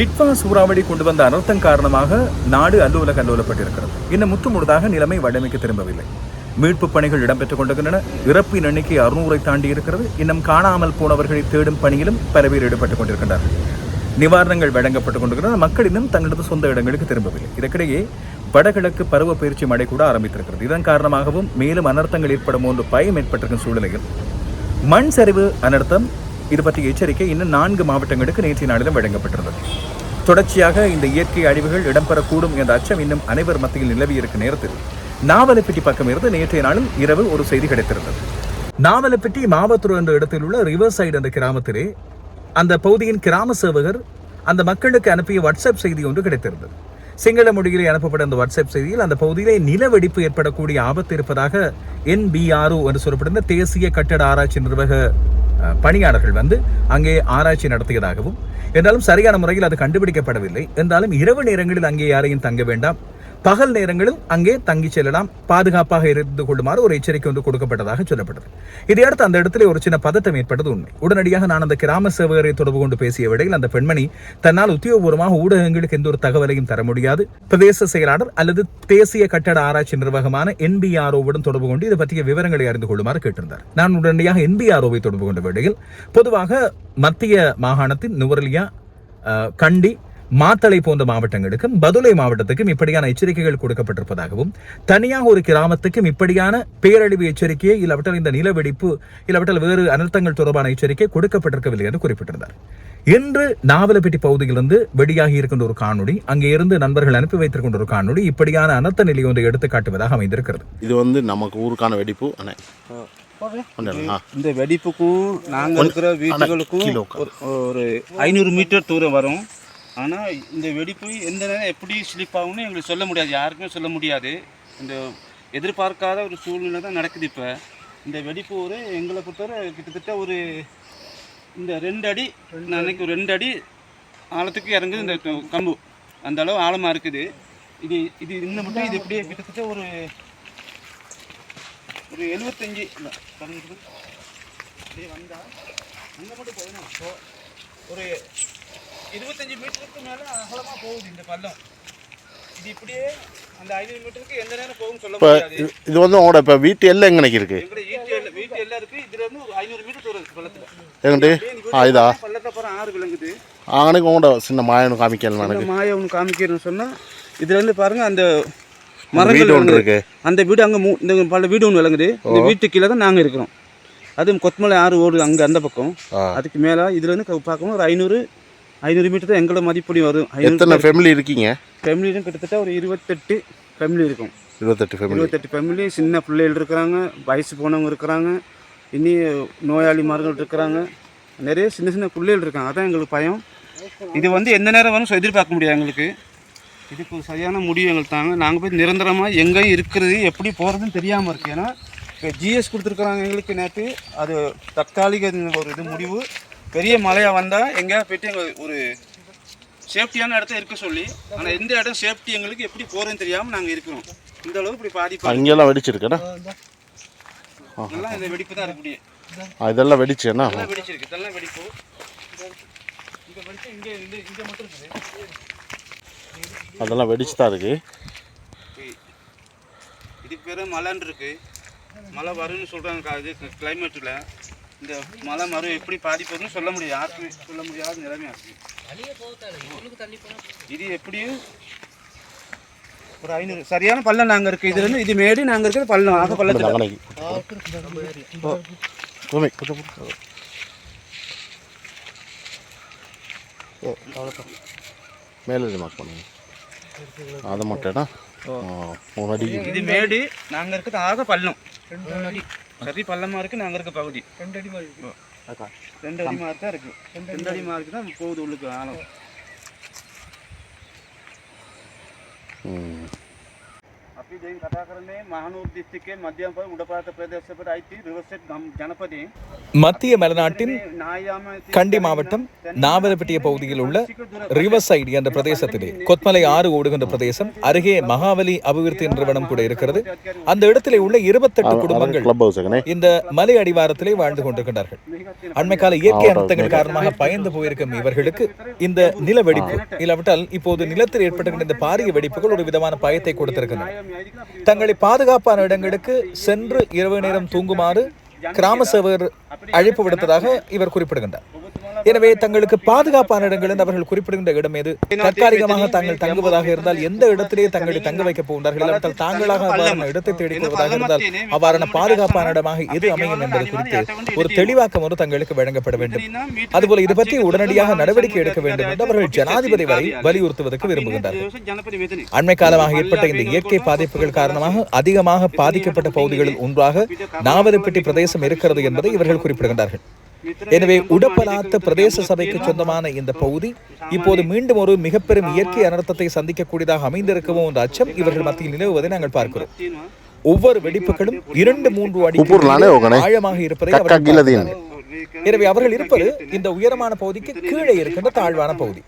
டிட்வா சூறாவளி கொண்டு வந்த அனர்த்தம் காரணமாக நாடு அல்லோல கல்லோலப்பட்டிருக்கிறது இன்னும் முற்றுமுழுதாக நிலைமை வடமைக்கு திரும்பவில்லை. மீட்பு பணிகள் இடம்பெற்றுக் கொண்டிருக்கின்றன. இறப்பின் எண்ணிக்கை அறுநூறை தாண்டி இருக்கிறது. இன்னும் காணாமல் போனவர்களை தேடும் பணியிலும் பல பேர் ஈடுபட்டுக் கொண்டிருக்கின்றார்கள். நிவாரணங்கள் வழங்கப்பட்டுக் கொண்டிருக்கிறது மக்கள் இன்னும் தங்களது சொந்த இடங்களுக்கு திரும்பவில்லை. இதற்கிடையே வடகிழக்கு பருவ பயிற்சி மழை கூட ஆரம்பித்திருக்கிறது. இதன் காரணமாகவும் மேலும் அனர்த்தங்கள் ஏற்படும் போன்ற பயம் ஏற்பட்டிருக்கும் சூழ்நிலையில் மண் சரிவு அனர்த்தம் இது பற்றிய எச்சரிக்கை இன்னும் நான்கு மாவட்டங்களுக்கு நேற்றைய நாளிலும் வழங்கப்பட்டுள்ளது. தொடர்ச்சியாக இந்த இயற்கை அழிவுகள் இடம்பெறக்கூடும் என்ற அச்சம் இன்னும் அனைவர் மத்தியில் நிலவியிருக்கும் நேரத்தில் நாவலப்பிட்டி பக்கம் இருந்து நேற்றைய நாளும் இரவு ஒரு செய்தி கிடைத்திருந்தது. நாவலப்பிட்டி மாவத்தூர் என்ற இடத்தில் உள்ள ரிவர் சைடு என்ற கிராமத்திலே அந்த பகுதியின் கிராம சேவகர் அந்த மக்களுக்கு அனுப்பிய வாட்ஸ்அப் செய்தி ஒன்று கிடைத்திருந்தது. சிங்கள மொழியிலே அனுப்பப்பட்ட அந்த வாட்ஸ்அப் செய்தியில் அந்த பகுதியிலே நிலவெடிப்பு ஏற்படக்கூடிய ஆபத்து இருப்பதாக என்பிஆர்ஓ என்று சொல்லப்படுகிற தேசிய கட்டட ஆராய்ச்சி நிர்வாக பணியாளர்கள் வந்து அங்கே ஆராய்ச்சி நடத்தியதாகவும் என்றாலும் சரியான முறையில் அது கண்டுபிடிக்கப்படவில்லை. என்றாலும் இரவு நேரங்களில் அங்கே யாரையும் தங்க வேண்டாம். பகல் நேரங்களில் அங்கே தங்கி செல்லலாம். பாதுகாப்பாக இருந்து கொள்ளுமாறு ஒரு எச்சரிக்கை வந்து கொடுக்கப்பட்டதாக சொல்லப்பட்டது. இதையடுத்து அந்த இடத்துல ஒரு சின்ன பதட்டம் ஏற்பட்டது உண்மை. உடனடியாக நான் அந்த கிராம சேவகரை தொடர்பு கொண்டு பேசிய விடையில் அந்த பெண்மணி தன்னால் உத்தியோகபூர்வமாக ஊடகங்களுக்கு எந்த ஒரு தகவலையும் தர முடியாது. பிரதேச செயலாளர் அல்லது தேசிய கட்டட ஆராய்ச்சி நிர்வாகமான என்பிஆர்ஓவுடன் தொடர்பு கொண்டு இது பற்றிய விவரங்களை அறிந்து கொள்ளுமாறு கேட்டிருந்தார். நான் உடனடியாக என்பிஆர்ஓவை தொடர்பு கொண்ட வேளையில் பொதுவாக மத்திய மாகாணத்தின் நுவரலியா கண்டி மாத்தளை போன்ற மாவட்டங்களுக்கும் பதுளை மாவட்டத்துக்கும் இப்படியான எச்சரிக்கைகள் கொடுக்கப்பட்டிருப்பதாகவும் தனியாக ஒரு கிராமத்துக்கும் இப்படியான பேரழிவு எச்சரிக்கையை இல்லாவிட்டால் இந்த நிலவெடிப்பு இல்லாவிட்டால் வேறு அனர்த்தங்கள் தொடர்பான எச்சரிக்கை கொடுக்கப்பட்டிருக்கவில்லை என்று குறிப்பிட்டிருந்தார். இன்று நாவலப்பட்டி பகுதியிலிருந்து வெளியாகி இருக்கின்ற ஒரு காணொளி அங்கே இருந்து நண்பர்கள் அனுப்பி வைத்திருக்கின்ற ஒரு காணொளி இப்படியான அனர்த்த நிலை ஒன்றை எடுத்து காட்டுவதாக அமைந்திருக்கிறது. இது வந்து நமக்கு ஊருக்கான வெடிப்பு. இந்த வெடிப்புக்கும் நாங்கள் இருக்கிற ஒரு ஒரு ஐநூறு மீட்டர் தூரம் வரும். ஆனால் இந்த வெடிப்பு எந்த நேரம் எப்படி ஸ்லிப் ஆகும்னு எங்களுக்கு சொல்ல முடியாது. யாருக்குமே சொல்ல முடியாது. இந்த எதிர்பார்க்காத ஒரு சூழ்நிலை தான் நடக்குது இப்போ. இந்த வெடிப்பு ஒரு எங்களை பொறுத்தவரை கிட்டத்தட்ட ஒரு இந்த ரெண்டு அடி நான் ஒரு ரெண்டு அடி ஆழத்துக்கு இறங்குது இந்த கம்பு. அந்த அளவு ஆழமாக இருக்குது. இது இது இன்னும் மட்டும் இது எப்படியே கிட்டத்தட்ட ஒரு ஒரு எழுபத்தஞ்சி இல்லை அப்படியே அங்கே மட்டும் போதும் ஒரு இருபத்தஞ்சி மீட்டருக்கு மேலே அகலமாக போகுது இந்த பள்ளம். இது இப்படியே அந்த ஐநூறு மீட்டருக்கு எந்த நேரம் போகும்னு சொல்ல முடியாது. இது- வந்து உங்களோட இப்போ வீட்டு எல்லாம் எங்கனைக்கு இருக்கு? வீட்டு எல்லை வீட்டு எல்லாம் இருக்குது இதுல இருந்து ஒரு ஐநூறு மீட்டர் தூரம் இருக்கு பள்ளத்தில். ஆ இதா? பள்ளத்தை அப்புறம் ஆறு விளங்குது அங்கனைக்கு உங்களோட சின்ன மாயனும் காமிக்கணும் எனக்கு. மாயை ஒன்று காமிக்கிறேன்னு சொன்னால் இதுல இருந்து பாருங்க அந்த மரங்கள் ஒன்று. இருக்கு. அந்த வீடு அங்கே மூ இந்த பல வீடு ஒன்று விளங்குது இந்த வீட்டு கீழே தான் நாங்கள் இருக்கிறோம். அதுவும் கொத்தமலை ஆறு ஓடுது அங்கே அந்த பக்கம். அதுக்கு மேலே இதுல இருந்து க- பார்க்கும்போது ஒரு ஐநூறு ஐநூறு மீட்டர் தான் எங்களோட மதிப்படி வரும். எத்தனை ஃபேமிலி இருக்கீங்க? ஃபேமிலியும் கிட்டத்தட்ட ஒரு இருபத்தெட்டு ஃபேமிலி இருக்கும். இருபத்தெட்டு ஃபேமிலி இருபத்தெட்டு ஃபேமிலி சின்ன பிள்ளைகள் இருக்கிறாங்க வயசு போனவங்க இருக்கிறாங்க இனி நோயாளிமார்கள் இருக்கிறாங்க. நிறைய சின்ன சின்ன பிள்ளைகள் இருக்காங்க. அதான் எங்களுக்கு பயம். இது வந்து எந்த நேரம் வரும் எதிர்பார்க்க முடியாது எங்களுக்கு. இதுக்கு ஒரு சரியான முடிவு எங்களுக்கு தாங்க. நாங்கள் போய் நிரந்தரமாக எங்கேயும் இருக்கிறது எப்படி போகிறதுன்னு தெரியாமல் இருக்கு. ஏன்னா இப்போ ஜிஎஸ் கொடுத்துருக்குறாங்க எங்களுக்கு நேற்று அது தற்காலிக ஒரு இது முடிவு. பெரிய மழையாக வந்தால் எங்கேயா போயிட்டு எங்கள் ஒரு சேஃப்டியான இடத்த இருக்க சொல்லி ஆனால் எந்த இடம் சேஃப்டி எங்களுக்கு எப்படி போகிறதுன்னு தெரியாமல் நாங்கள் இருக்கிறோம். இந்த அளவுக்கு இப்படி பாதிப்பு அங்கெல்லாம் வெடிச்சிருக்கேண்ணா எல்லாம் இந்த. வெடிப்பு தான் இருக்கக்கூடிய இதெல்லாம் வெடிச்சேண்ணா இதெல்லாம் வெடிச்சிருக்கு இதெல்லாம் வெடிப்பு. இங்கே வெடிச்சு இங்கே இந்த இங்கே மட்டும் இருக்குது. அதெல்லாம் வெடிச்சு தான் இருக்கு. இதுக்கு பேர் மலைன்னு இருக்கு. மழை வரும்னு சொல்கிறாங்க இது கிளைமேட்டில் இந்த மழை மரம் எப்படி பாதிப்புன்னு சொல்ல முடியாது. யாருக்குமே சொல்ல முடியாத நிலைமையாக இருக்கு இது எப்படியும் ஒரு ஐநூறு. சரியான பள்ளம் நாங்கள் இருக்குது இதுல இருந்து இது மேடு நாங்கள் இருக்கிற பள்ளம். ஆக பள்ளத்தில் கொடுங்க. மேலே. மார்க் பண்ணுங்க. அதை அடி. இது மேடு நாங்கள் இருக்கிறது ஆக பள்ளம். சரி பள்ளமாக இருக்குது நாங்கள் இருக்க பகுதி. ரெண்டு அடி ரெண்டு அடி மார்க் தான் இருக்குது ரெண்டு அடி மார்க் தான் போகுது உள்ளுக்கு ஆழம். ம். අපි දැන් කතා කරන්නේ මහනුවර දිස්ත්‍රික්කයේ මධ්‍යම පොළ උඩපාත ප්‍රදේශයට අයිති රිවර්සෙට් ජනපදයේ மத்திய மலைநாட்டின் නායාම கண்டி மாவட்டம் நாவலப்பட்டிய பகுதியில் உள்ள ரிவர் சைடு என்ற பிரதேசத்திலே கொத்மலை ஆறு ஓடுகின்ற பிரதேசம் அருகே மகாவலி அபிவிருத்தி நிறுவனம் கூட இருக்கிறது அந்த இடத்திலே உள்ள இருபத்தெட்டு குடும்பங்கள் ක්ලබ් හවුස් එකනේ இந்த மலை அடிவாரத்திலே வாழ்ந்து கொண்டிருக்கின்றார்கள் அண்மைக்கால இயற்கை அனர்த்தங்கள் காரணமாக பயந்து போயிருக்கும் இவர்களுக்கு இந்த நில வெடிப்பு இல்லாவிட்டால் இப்போது நிலத்தில் ஏற்பட்டுகின்ற இந்த பாரிய வெடிப்புகள் ஒரு விதமான பயத்தை கொடுத்திருக்கின்றன தங்களை பாதுகாப்பான இடங்களுக்கு சென்று இரவு நேரம் தூங்குமாறு கிராம சேவர் அழைப்பு விடுத்ததாக இவர் குறிப்பிடுகின்றார். எனவே தங்களுக்கு பாதுகாப்பான இடங்கள் என்று அவர்கள் குறிப்பிடுகின்ற இடம் எது? தற்காலிகமாக தாங்கள் தங்குவதாக இருந்தால் எந்த இடத்திலே தங்களை தங்க வைக்கப் போகின்றார்கள்? தாங்களாக அவ்வாறான இடத்தை தேடிக் இருந்தால் அவ்வாறான பாதுகாப்பான இடமாக எது அமையும் என்பது குறித்து ஒரு தெளிவாக்கம் ஒன்று தங்களுக்கு வழங்கப்பட வேண்டும். அதுபோல இது பற்றி உடனடியாக நடவடிக்கை எடுக்க வேண்டும் என்று அவர்கள் ஜனாதிபதி வரை வலியுறுத்துவதற்கு விரும்புகின்றனர் அண்மை காலமாக ஏற்பட்ட இந்த இயற்கை பாதிப்புகள் காரணமாக அதிகமாக பாதிக்கப்பட்ட பகுதிகளில் ஒன்றாக நாவலப்பட்டி பிரதேசம் இருக்கிறது என்பதை இவர்கள் குறிப்பிடுகின்றார்கள். எனவே உடப்பலாத்த பிரதேச சபைக்கு சொந்தமான இந்த பகுதி இப்போது மீண்டும் ஒரு மிகப்பெரும் இயற்கை அனர்த்தத்தை சந்திக்கக்கூடியதாக அமைந்திருக்கவும் என்ற அச்சம் இவர்கள் மத்தியில் நிலவுவதை நாங்கள் பார்க்கிறோம். ஒவ்வொரு வெடிப்புகளும் இரண்டு மூன்று அடி ஆழமாக இருப்பதை அவர்கள் எனவே அவர்கள் இருப்பது இந்த உயரமான பகுதிக்கு கீழே இருக்கின்ற தாழ்வான பகுதி.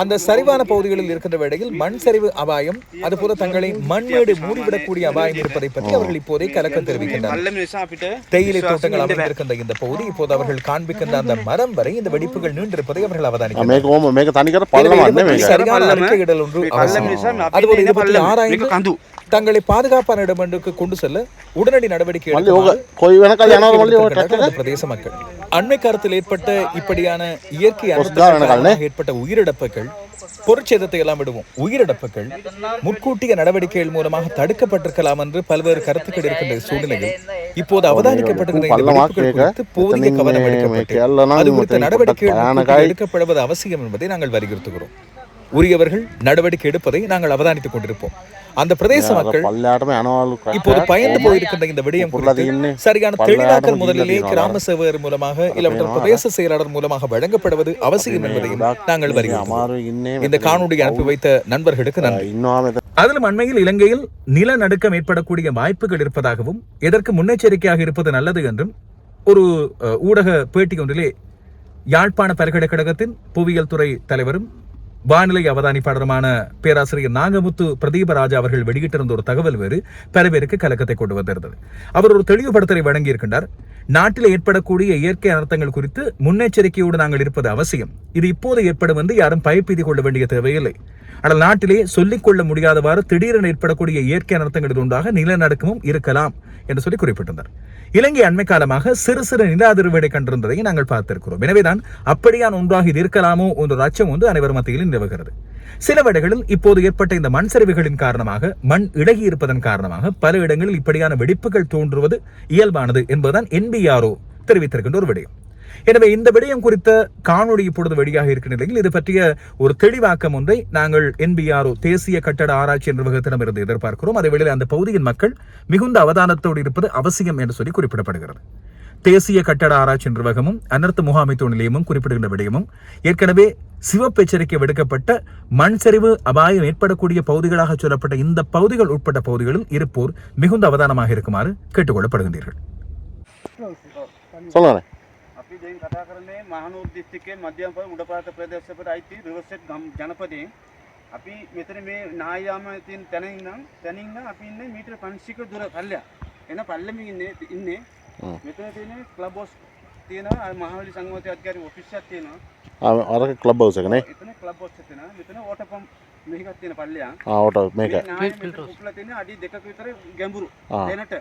அந்த சரிவான பகுதிகளில் இருக்கின்ற வேளையில் மண் சரிவு அபாயம் அதுபோல தங்களை மண்மேடு மூடிவிடக்கூடிய அபாயம் இருப்பதை பற்றி அவர்கள் இப்போதே கலக்கம் தெரிவிக்கின்றனர். தேயிலை தோட்டங்கள் அமைந்திருக்கின்ற இந்த பகுதி இப்போது அவர்கள் காண்பிக்கின்ற அந்த மரம் வரை இந்த வெடிப்புகள் நீண்டிருப்பதை அவர்கள் அவதானிக்கிறார் சரியான அறிக்கையிடல் ஒன்று அதுபோல இது பற்றி ஆராய்ந்து தங்களை பாதுகாப்பான இடமண்டுக்கு கொண்டு செல்ல உடனடி நடவடிக்கை பிரதேச மக்கள். அண்மை காலத்தில் ஏற்பட்ட இப்படியான இயற்கை ஏற்பட்ட உயிரிழப்புகள் பொருட்சேதத்தை எல்லாம் விடுவோம். உயிரிழப்புகள் முன்கூட்டிய நடவடிக்கைகள் மூலமாக தடுக்கப்பட்டிருக்கலாம் என்று பல்வேறு கருத்துக்கள் இருக்கின்ற சூழ்நிலையில் இப்போது அவதானிக்கப்பட்டிருக்கிற போதிய கவனம் அது குறித்த நடவடிக்கைகள் எடுக்கப்படுவது அவசியம் என்பதை நாங்கள் வலியுறுத்துகிறோம். உரியவர்கள் நடவடிக்கை எடுப்பதை நாங்கள் அவதானித்துக் கொண்டிருப்போம். அந்த பிரதேச மக்கள் இப்போது பயந்து போயிருக்கின்ற இந்த விடயம் சரியான தெளிவாக்கல் முதலிலே கிராம சேவையர் மூலமாக இல்லாவிட்டால் பிரதேச செயலாளர் மூலமாக வழங்கப்படுவது அவசியம் என்பதையும் நாங்கள் வருகிறோம். இந்த காணொலியை அனுப்பி வைத்த நண்பர்களுக்கு நன்றி. அதிலும் அண்மையில் இலங்கையில் நிலநடுக்கம் ஏற்படக்கூடிய வாய்ப்புகள் இருப்பதாகவும் இதற்கு முன்னெச்சரிக்கையாக இருப்பது நல்லது என்றும் ஒரு ஊடக பேட்டி ஒன்றிலே யாழ்ப்பாண பல்கலைக்கழகத்தின் புவியியல் துறை தலைவரும் வானிலை அவதானிப்பாளருமான பேராசிரியர் நாகமுத்து பிரதீபராஜா அவர்கள் வெளியிட்டிருந்த ஒரு தகவல் வேறு பல பேருக்கு கலக்கத்தை கொண்டு வந்திருந்தது. அவர் ஒரு தெளிவுபடுத்தலை வழங்கியிருக்கின்றார். நாட்டில் ஏற்படக்கூடிய இயற்கை அனர்த்தங்கள் குறித்து முன்னெச்சரிக்கையோடு நாங்கள் இருப்பது அவசியம். இது இப்போது ஏற்படும் என்று யாரும் பயப்பீதி கொள்ள வேண்டிய தேவையில்லை. ஆனால் நாட்டிலே சொல்லிக்கொள்ள முடியாதவாறு திடீரென ஏற்படக்கூடிய இயற்கை அனர்த்தங்களில் உண்டாக நிலநடுக்கமும் இருக்கலாம் என்று சொல்லி குறிப்பிட்டிருந்தார். இலங்கை அண்மை காலமாக சிறு சிறு நில அதிர்வுகளை கண்டிருந்ததையும் நாங்கள் பார்த்திருக்கிறோம். எனவேதான் அப்படியான் ஒன்றாக இது இருக்கலாமோ என்ற அச்சம் ஒன்று அனைவர் மத்தியில் நிலவுகிறது. சில வேடைகளில் இப்போது ஏற்பட்ட இந்த மண் சரிவுகளின் காரணமாக மண் இழகி இருப்பதன் காரணமாக பல இடங்களில் இப்படியான வெடிப்புகள் தோன்றுவது இயல்பானது என்பதுதான் என்பிஆர்ஓ தெரிவித்திருக்கின்ற ஒரு விடயம். எனவே இந்த விடயம் குறித்த காணொளி இப்பொழுது வெளியாக இருக்க நிலையில் இது பற்றிய ஒரு தெளிவாக்கம் ஒன்றை நாங்கள் என்பிஆர்ஓ தேசிய கட்டட ஆராய்ச்சி நிர்வாகத்திடமிருந்து எதிர்பார்க்கிறோம். அதே வேளையில் அந்த பகுதியின் மக்கள் மிகுந்த அவதானத்தோடு இருப்பது அவசியம் என்று சொல்லி குறிப்பிடப்படுகிறது. தேசிய கட்டட ஆராய்ச்சி நிர்வாகமும் அனர்த்த முகாமைத்துவ நிலையமும் குறிப்பிடுகின்ற விடயமும் ஏற்கனவே சிவப்பு எச்சரிக்கை விடுக்கப்பட்ட மண் சரிவு அபாயம் ஏற்படக்கூடிய பகுதிகளாக சொல்லப்பட்ட இந்த பகுதிகள் உட்பட்ட பகுதிகளில் இருப்போர் மிகுந்த அவதானமாக இருக்குமாறு கேட்டுக்கொள்ளப்படுகின்றீர்கள். කතා කරන්නේ මහනුවර දිස්ත්‍රික්කයේ මධ්‍යම පොළ උඩපාත ප්‍රදේශයට අයිති රිවර්සෙට් ජනපදයේ අපි මෙතන මේ නායාම තියෙන තැන ඉඳන් තැනින් ඉඳන් අපි ඉන්නේ මීටර 500ක දුර පල්ලෙහා. එන පල්ලෙමින් ඉන්නේ ඉන්නේ. මෙතන තියෙන ක්ලබ් හවුස් තියෙනවා අර මහවැලි සංගමයේ අධිකාරී ඔෆිස් එකක් තියෙනවා. අරක ක්ලබ් හවුස් එකනේ එතන ක්ලබ් හවුස් එක තියෙනවා. මෙතන වෝටර් පම්ප් මේකක් තියෙන පල්ලෙහා. ආවට මේක මේ නාය මෙතන කුප්පලා තියෙන අඩි දෙකක විතර ගැඹුරු. ආ. දැනට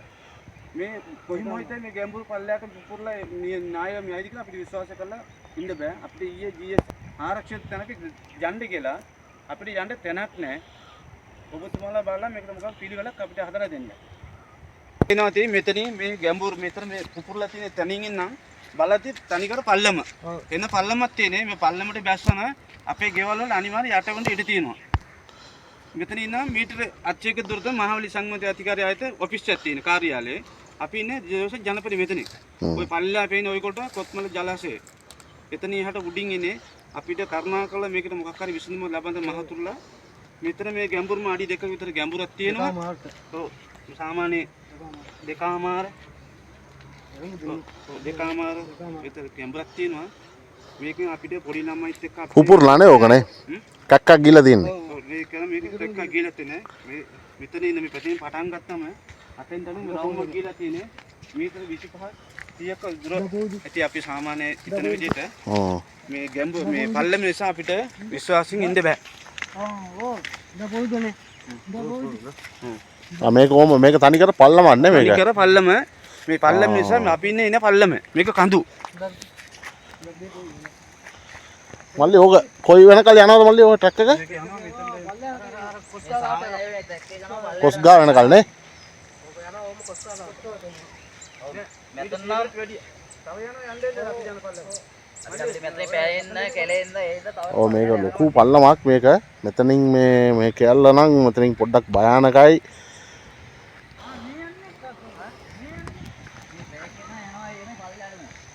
මේ කොහිම හිතේ මේ ගැඹුරු පල්ලයට පුපුරලා මේ නාය මෙයිද කියලා අපිට විශ්වාස කරලා ඉන්න බෑ. අපිට ඊයේ GS ආරක්ෂිත තැනක යන්න කියලා අපිට යන්න තැනක් නැහැ. ඔබතුමාලා බලලා මේකට මොකක් පිළිවෙලක් අපිට හදලා දෙන්න. එනවා තියෙන්නේ මෙතනින් මේ ගැඹුරු මෙතන මේ පුපුරලා තියෙන තැනින් ඉන්නම් බලද්දි තනිකර පල්ලම. එන පල්ලමක් තියෙන්නේ මේ පල්ලමට බැස්සම අපේ ගෙවල් වල අනිවාර්ය යටවෙන්න ඉඩ තියෙනවා. මෙතන ඉන්නම් අපි ඉන්නේ ජෝස ජනපද මෙතන. ওই පල්ලා පේන ඔයකොට කොත්මල ජලාශය. එතන ඉහට උඩින් ඉන්නේ අපිට කරුණාකරලා මේකට මොකක් හරි විසඳුමක් ලබන්න මහතුරුලා මෙතන මේ ගැඹුරුම අඩි දෙක විතර ගැඹුරක් තියෙනවා. ඔව්. සාමාන්‍ය දෙකමාර දෙකමාර විතර ගැඹුරක් තියෙනවා. මේකෙන් අපිට පොඩි ළමයිත් එක්ක අපිට පුපුරලානේ ඕකනේ කක්කක් ගිල තින්නේ ඔව් මේක ට්‍රෙක් එකක් ගිහලා තියෙන්නේ. මේ මෙතන ඉන්න මේ පැත්තෙන් පටන් ගත්තම අතෙන් තමයි රවුමක් ගිහලා තියෙන්නේ. මීටර 25 30ක දුර ඇති අපි සාමාන්‍ය හිතන විදිහට ඕ මේ ගැඹුර මේ පල්ලම නිසා අපිට විශ්වාසයෙන් ඉන්න බෑ. ආ, මේක ඕම මේක තනිකර පල්ලමක් නේ මේක කර පල්ලම මේ පල්ලම නිසා අපි ඉන්නේ ඉන පල්ලම. මේක කඳු. මල්ලි ඕක කොයි වෙනකල් යනවද මල්ලි ඕක ට්‍රක් එක කොස් ගා වෙනකල් නේ ඕ මේක ලොකු පල්ලමක් මේක. මෙතනින් මේ මේ කෑල්ල නම් මෙතනින් පොඩ්ඩක් භයානකයි.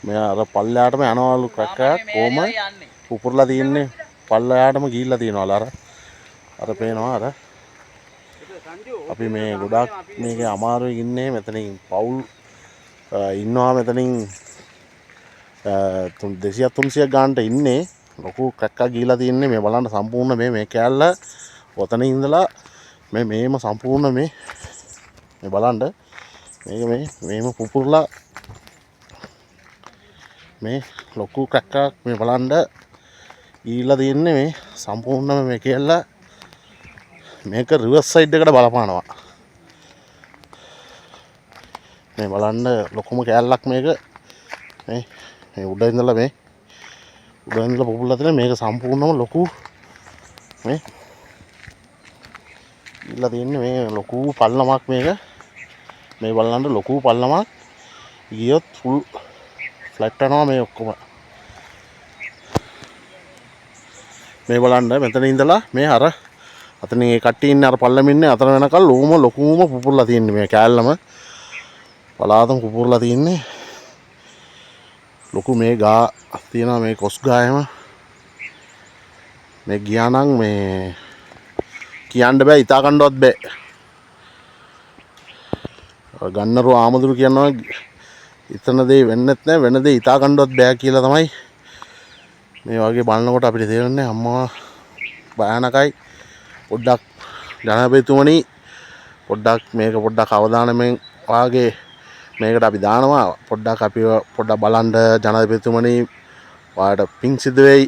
මේ අර පල්ලයාටම යනවලු ක්‍රැක්කයක් කොහම? පුපුරලා තියන්නේ. පල්ලයාටම ගිහිල්ලා තියෙනවා අර. අර පේනවා අර. අපි මේ ගොඩාක් මේක අමාරුවේ ඉන්නේ මෙතනින් පවුල් අ, ඉන්නවා මෙතනින් දෙසිය තුන්සිය ගාන්ට ඉන්නේ. ලොකු කැක්කා ගීලා තියන්නේ. මේ බලන්න සම්පූර්ණ මේ මේ කෑල්ල ඔතන ඉඳලා මේ මේම සම්පූර්ණ මේ මේ බලන්ඩ මේක මේ මේම පුපුරලා මේ ලොකු කැක්කක් මේ බලන්ඩ ඊල්ලා තියන්නේ මේ සම්පූර්ණම මේ කියල්ල මේක රිවස් සයිඩ් එකට බලපානවා. මේ බලන්න ලොකුම කෑල්ලක් මේක. මේ මේ උඩ ඉඳලා මේ උඩ ඉඳලා පුපුරලා තියෙන මේක සම්පූර්ණම ලොකු මේ ඉල්ලා තියන්නේ මේ ලොකු පල්ලමක් මේක. මේ බලන්න ලොකු පල්ලමක්. ගියොත් ෆුල් ෆ්ලැට් යනවා මේ ඔක්කොම. මේ බලන්න මෙතන ඉඳලා මේ අර අතන ඒ කට්ටිය ඉන්නේ අර පල්ලම ඉන්නේ. අතන වෙනකල් ලොකුම ලොකුම පුපුරලා තියන්නේ මේ කෑල්ලම. පලාතම පුපුරලා තියන්නේ. ලොකු මේ ගා තියෙනවා මේ කොස් ගායම. මේ ගියා නම් මේ කියන්න බෑ ඉතා කණ්ඩවත් බෑ. ඔය ගන්නරු ආමදුරු කියනවා ඉතන දේ වෙන්නෙත් නෑ වෙන දේ ඉතා කණ්ඩවත් බෑ කියලා තමයි මේ වගේ බලනකොට අපිට තේරෙන්නේ. අම්මා භයානකයි. පොඩ්ඩක් ජනපතිතුමනි පොඩ්ඩක් මේක පොඩ්ඩක් අවධානමෙන් වාගේ මේකට අපි දානවා. පොඩ්ඩක් අපි පොඩ්ඩක් බලන්ඩ ජනපතිතුමනි වාට පිං සිද්ධ වෙයි.